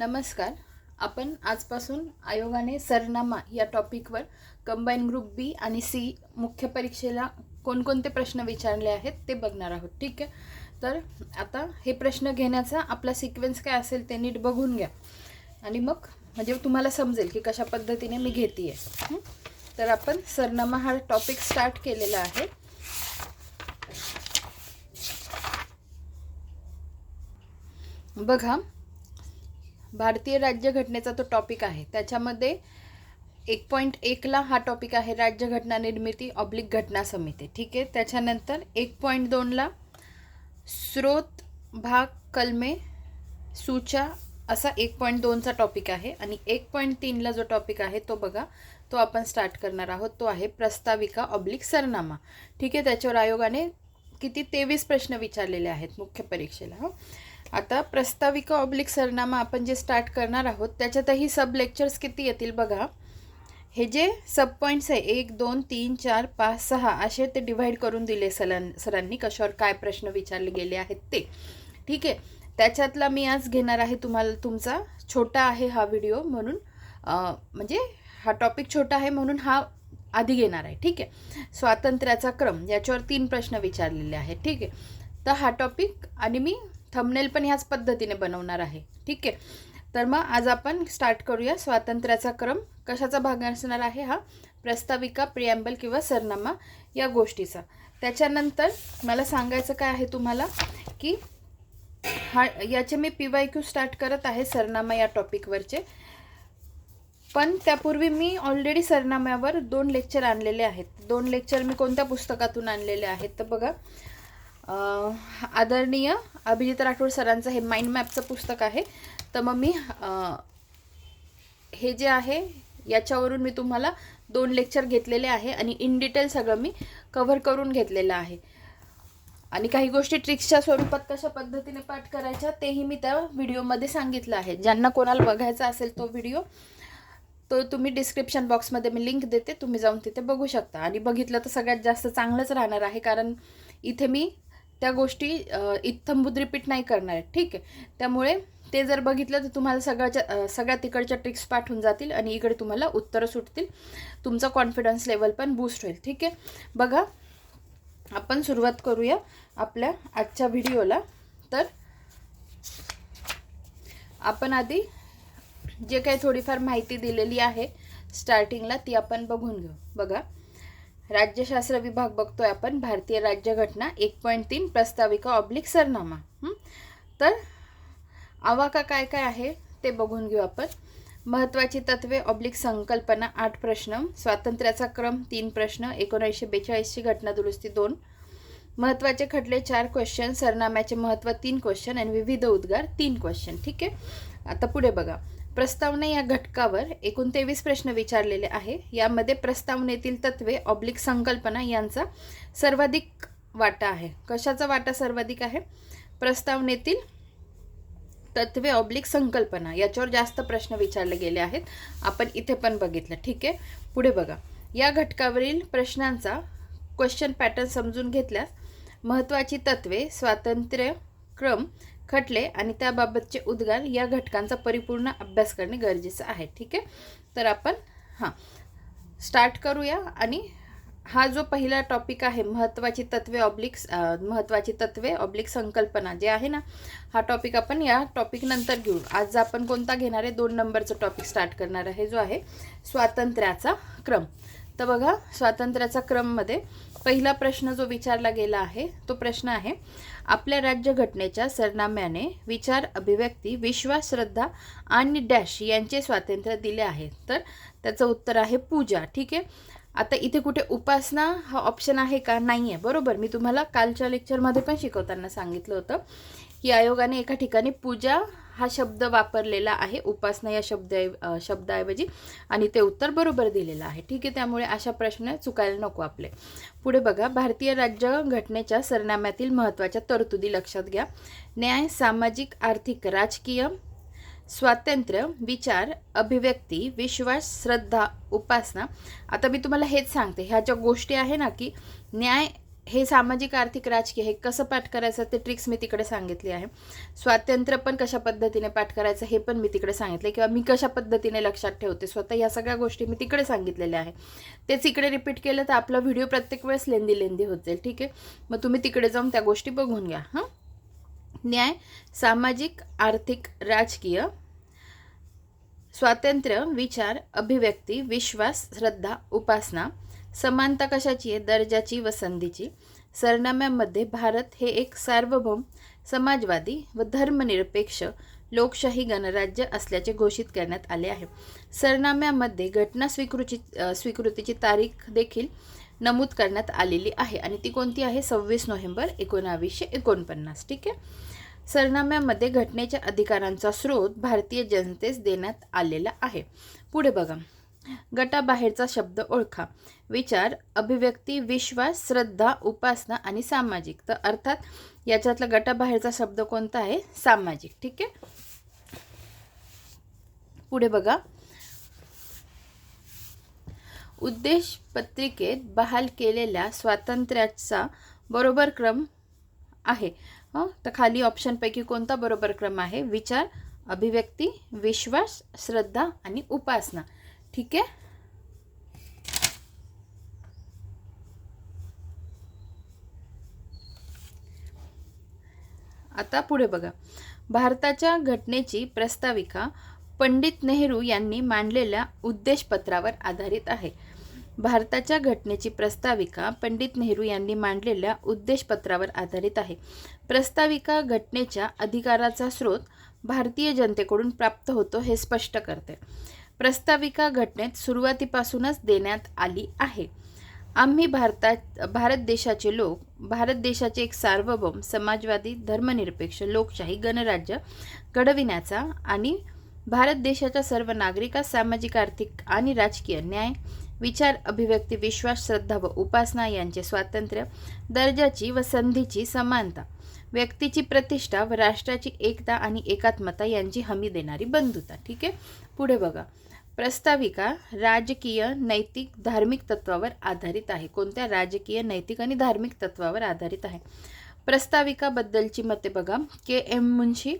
नमस्कार. आपण आजपासून आयोगाने सरनामा या टॉपिकवर कंबाईन ग्रुप बी आणि सी मुख्य परीक्षेला कोणकोणते प्रश्न विचारले आहेत ते बघणार आहोत. ठीक आहे? तर आता हे प्रश्न घेण्याचा आपला सिक्वेन्स काय असेल ते नीट बघून घ्या. आणि मग म्हणजे तुम्हाला समजेल की कशा पद्धतीने मी घेते आहे तर आपण सरनामा हा टॉपिक स्टार्ट केलेला आहे. बघा. भारतीय राज्यघटनेचा तो टॉपिक आहे. त्याच्यामध्ये एक पॉईंट एकला हा टॉपिक आहे राज्यघटना निर्मिती ऑब्लिक घटना समिती. ठीक आहे? त्याच्यानंतर एक पॉईंट दोनला स्रोत भाग कलमे सूचा असा एक पॉईंट दोनचा टॉपिक आहे. आणि एक पॉईंट तीनला जो टॉपिक आहे तो बघा तो आपण स्टार्ट करणार आहोत. तो आहे प्रस्ताविका ऑब्लिक सरनामा. ठीक आहे? त्याच्यावर आयोगाने किती तेवीस प्रश्न विचारलेले आहेत मुख्य परीक्षेला हो? आता प्रस्ताविका ऑब्लिक सरनामा आपण जे स्टार्ट करणार आहोत त्याच्यातही सब लेक्चर्स किती येतील बघा. हे जे सब पॉईंट्स आहे एक दोन तीन चार पाच सहा असे ते डिव्हाइड करून दिले सलां सरांनी कशावर काय प्रश्न विचारले गेले आहेत ते. ठीक आहे? त्याच्यातला मी आज घेणार आहे तुम्हाला तुमचा छोटा आहे हा व्हिडिओ म्हणून म्हणजे हा टॉपिक छोटा आहे म्हणून हा आधी घेणार आहे. ठीक आहे? स्वातंत्र्याचा क्रम याच्यावर तीन प्रश्न विचारलेले आहेत. ठीक आहे? तर हा टॉपिक आणि मी थंबनेल पण ह्याच पद्धतीने बनवणार आहे. ठीक आहे? तर मग आज आपण स्टार्ट करूया स्वातंत्र्याचा क्रम. कशाचा भाग असणार आहे हा? प्रस्ताविका प्रिॲम्बल किंवा सरनामा या गोष्टीचा. त्याच्यानंतर मला सांगायचं काय आहे तुम्हाला? की हा याचे मी पी वाय क्यू स्टार्ट करत आहे सरनामा या टॉपिकवरचे पण त्यापूर्वी मी ऑलरेडी सरनाम्यावर दोन लेक्चर आणलेले आहेत. दोन लेक्चर मी कोणत्या पुस्तकातून आणलेले आहेत? तर बघा आदरणीय अभिजित राठोड सरांचं हे माइंड मॅपचं पुस्तक आहे. तर मग मी हे जे आहे याच्यावरून मी तुम्हाला दोन लेक्चर घेतलेले आहे आणि इन डिटेल सगळं मी कव्हर करून घेतलेलं आहे. आणि काही गोष्टी ट्रिक्सच्या स्वरूपात कशा पद्धतीने पाठ करायच्या तेही मी त्या व्हिडिओमध्ये सांगितलं आहे. ज्यांना कोणाला बघायचा असेल तो व्हिडिओ तो तुम्ही डिस्क्रिप्शन बॉक्समध्ये मी लिंक देते तुम्ही जाऊन तिथे बघू शकता. आणि बघितलं तर सगळ्यात जास्त चांगलंच राहणार आहे कारण इथे मी त्या गोष्टी अ, नाही करणार आहेत ठीक आहे. त्यामुळे ते जर बघितलं तर तुम्हाला सगळ्याच्या सगळ्या तिकडच्या ट्रिक्स पाठवून जातील आणि इकडे तुम्हाला उत्तरं सुटतील. तुमचा कॉन्फिडन्स लेवल पण बूस्ट होईल ठीक आहे. बघा आपण सुरुवात करूया आपल्या आजच्या व्हिडिओला तर आपण आधी जे काही थोडीफार माहिती दिलेली आहे स्टार्टिंगला ती आपण बघून घेऊ. बघा. राज्यशास्त्र विभाग बघतोय आपण भारतीय राज्यघटना एक पॉईंट तीन प्रस्ताविका ऑब्लिक सरनामा. तर आवाका काय काय आहे ते बघून घेऊ आपण. महत्त्वाची तत्वे ऑब्लिक संकल्पना आठ प्रश्न. स्वातंत्र्याचा क्रम तीन प्रश्न. एकोणीसशे बेचाळीसची घटना दुरुस्ती दोन. महत्त्वाचे खटले चार क्वेश्चन सरनाम्याचे महत्त्व तीन क्वेश्चन आणि विविध उद्गार तीन क्वेश्चन ठीक आहे? आता पुढे बघा. प्रस्तावना या घटकावर एकूण तेवीस प्रश्न विचारलेले आहे. यामध्ये प्रस्तावनेतील तत्वे ऑब्लिक संकल्पना यांचा सर्वाधिक वाटा आहे. कशाचा वाटा सर्वाधिक आहे? प्रस्तावनेतील तत्वे ऑब्लिक संकल्पना याच्यावर जास्त प्रश्न विचारले गेले आहेत. आपण इथे पण बघितलं. ठीक आहे? पुढे बघा. या घटकावरील प्रश्नांचा क्वेश्चन पॅटर्न समजून घेतल्यास महत्त्वाची तत्वे स्वातंत्र्य क्रम खटले आणि त्याबाबतचे उद्गार या घटकांचा परिपूर्ण अभ्यास करणे गरजेचं आहे. ठीक आहे? तर आपण हां स्टार्ट करूया आणि हा जो पहिला टॉपिक आहे महत्त्वाची तत्वे ऑब्लिक महत्त्वाची तत्वे ऑब्लिक संकल्पना जे आहे ना हा टॉपिक आपण या टॉपिक नंतर घेऊ. आज आपण कोणता घेणार आहे? दोन नंबरचा टॉपिक स्टार्ट करणार आहे जो आहे स्वातंत्र्याचा क्रम. तर बघा स्वातंत्र्याचा क्रममध्ये पहिला प्रश्न जो विचारला गेला आहे तो प्रश्न आहे आपल्या राज्यघटनेच्या सरनाम्याने विचार अभिव्यक्ती विश्वास श्रद्धा आणि डॅश यांचे स्वातंत्र्य दिले आहे. तर त्याचं उत्तर आहे पूजा. ठीक आहे? आता इथे कुठे उपासना हा ऑप्शन आहे का? नाही आहे बरोबर? मी तुम्हाला कालच्या लेक्चरमध्ये पण शिकवताना सांगितलं होतं की आयोगाने एका ठिकाणी पूजा हा शब्द वापरलेला आहे. उपासना या शब्द शब्दाऐवजी. आणि ते उत्तर बरोबर दिलेलं आहे. ठीक आहे त्यामुळे अशा प्रश्न चुकायला नको आपले. पुढे बघा भारतीय राज्य घटनेच्या सरनाम्यातील महत्त्वाच्या तरतुदी लक्षात घ्या. न्याय सामाजिक आर्थिक राजकीय स्वातंत्र्य विचार अभिव्यक्ती विश्वास श्रद्धा उपासना. आता मी तुम्हाला हेच सांगते. ह्या ज्या गोष्टी आहे ना की न्याय हे सामाजिक आर्थिक राजकीय हे कसं पाठ करायचं ते ट्रिक्स मी तिकडे सांगितली आहे. स्वातंत्र्य पण कशा पद्धतीने पाठ करायचं हे पण मी तिकडे सांगितले किंवा मी कशा पद्धतीने लक्षात ठेवते स्वतः या सगळ्या गोष्टी मी तिकडे सांगितलेल्या आहे. तेच इकडे रिपीट केलं तर आपला व्हिडिओ प्रत्येक वेळेस लेंदी लेंदी होत जाईल ठीक आहे? मग तुम्ही तिकडे जाऊन त्या गोष्टी बघून घ्या हां? न्याय सामाजिक आर्थिक राजकीय स्वातंत्र्य विचार अभिव्यक्ती विश्वास श्रद्धा उपासना समानता कशाची आहे? दर्जाची व संधीची. सरनाम्यामध्ये भारत हे एक सार्वभौम समाजवादी व धर्मनिरपेक्ष लोकशाही गणराज्य असल्याचे घोषित करण्यात आले आहे. सरनाम्यामध्ये घटना स्वीकृती स्वीकृतीची तारीख देखील नमूद करण्यात आलेली आहे आणि ती कोणती आहे? सव्वीस नोव्हेंबर एकोणावीसशे एकोणपन्नास. ठीक आहे? सरनाम्यामध्ये घटनेच्या अधिकारांचा स्रोत भारतीय जनतेस देण्यात आलेला आहे. पुढे बघा. गटाबाहेरचा शब्द ओळखा. विचार अभिव्यक्ती विश्वास श्रद्धा उपासना आणि सामाजिक. तर अर्थात याच्यातला गटाबाहेरचा शब्द कोणता आहे? सामाजिक. ठीक आहे? पुढे बघा. उद्देश पत्रिकेत बहाल केलेल्या स्वातंत्र्याचा बरोबर क्रम आहे. तर खाली ऑप्शनपैकी कोणता बरोबर क्रम आहे? विचार अभिव्यक्ती विश्वास श्रद्धा आणि उपासना. ठीक आहे? आता पुढे बघा. भारताच्या घटनेची प्रस्ताविका पंडित नेहरू यांनी मांडलेल्या उद्देशपत्रावर आधारित आहे. भारताच्या घटनेची प्रस्ताविका पंडित नेहरू यांनी मांडलेल्या उद्देशपत्रावर आधारित आहे. प्रस्ताविका घटनेच्या अधिकाराचा स्रोत भारतीय जनतेकडून प्राप्त होतो हे स्पष्ट करते. प्रस्ताविका घटनेत सुरुवातीपासूनच देण्यात आली आहे. आम्ही भारतात भारत देशाचे लोक भारत देशाचे एक सार्वभौम समाजवादी धर्मनिरपेक्ष लोकशाही गणराज्य घडविण्याचा आणि भारत देशाच्या सर्व नागरिकांस सामाजिक आर्थिक आणि राजकीय न्याय विचार अभिव्यक्ती विश्वास श्रद्धा व उपासना यांचे स्वातंत्र्य दर्जाची व संधीची समानता व्यक्तीची प्रतिष्ठा व राष्ट्राची एकता आणि एकात्मता यांची हमी देणारी बंधुता. ठीक आहे? पुढे बघा. प्रस्ताविका राजकीय नैतिक धार्मिक तत्वावर आधारित आहे. कोणत्या? राजकीय नैतिक आणि धार्मिक तत्वावर आधारित आहे. प्रस्ताविकाबद्दलची मते बघा. के. एम. मुंशी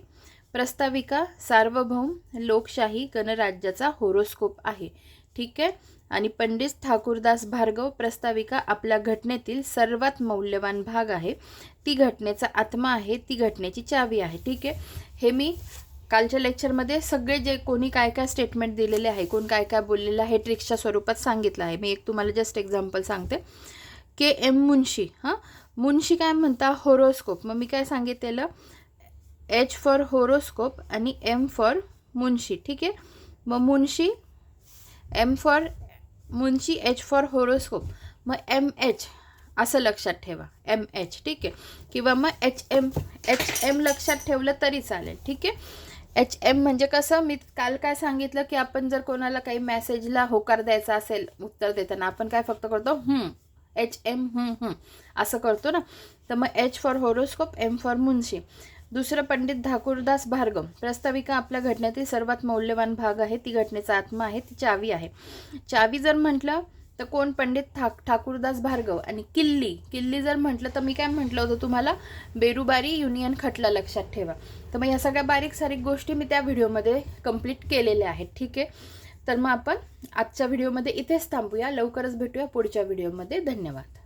प्रस्ताविका सार्वभौम लोकशाही गणराज्याचा होरोस्कोप आहे. ठीक आहे? आणि पंडित ठाकूरदास भार्गव प्रस्ताविका आपल्या घटनेतील सर्वात मौल्यवान भाग आहे. ती घटनेचा आत्मा आहे ती घटनेची चावी आहे. ठीक आहे? हे मी कालच्या लेक्चरमध्ये सगळे जे कोणी काय काय स्टेटमेंट दिलेले आहे कोण काय काय बोललेलं आहे ट्रिक्सच्या स्वरूपात सांगितलं आहे. मी एक तुम्हाला जस्ट एक्झाम्पल सांगते. के एम मुन्शी हां? मुन्शी काय म्हणता? होरोस्कोप मग मी काय सांगितलेलं? एच फॉर होरोस्कोप आणि एम फॉर मुन्शी ठीक आहे? मग मुन्शी M for Munshi H for horoscope मग एम एच असं लक्षात ठेवा. एम एच ठीक आहे? किंवा मग एच एम एच एम लक्षात ठेवलं तरी चालेल ठीक आहे? एच एम म्हणजे कसं मी काल काय सांगितलं की आपण जर कोणाला काही मेसेजला होकार द्यायचा असेल उत्तर देताना आपण काय फक्त करतो एच एम असं करतो ना. तर मग H for horoscope M for मुन्शी दुसरं पंडित ठाकूरदास भार्गव. प्रस्ताविका आपल्या घटनेतील सर्वात मौल्यवान भाग आहे. ती घटनेचा आत्मा आहे. ती चावी आहे. चावी जर म्हटलं तर कोण? पंडित थाक ठाकूरदास भार्गव आणि किल्ली. किल्ली जर म्हटलं तर मी काय म्हटलं होतं तुम्हाला? बेरुबारी युनियन खटला लक्षात ठेवा. तर मग ह्या सगळ्या बारीक सारीक गोष्टी मी त्या व्हिडिओमध्ये कंप्लीट केलेल्या आहेत. ठीक आहे? तर मग आपण आजच्या व्हिडिओमध्ये इथेच थांबूया. लवकरच भेटूया पुढच्या व्हिडिओमध्ये. धन्यवाद.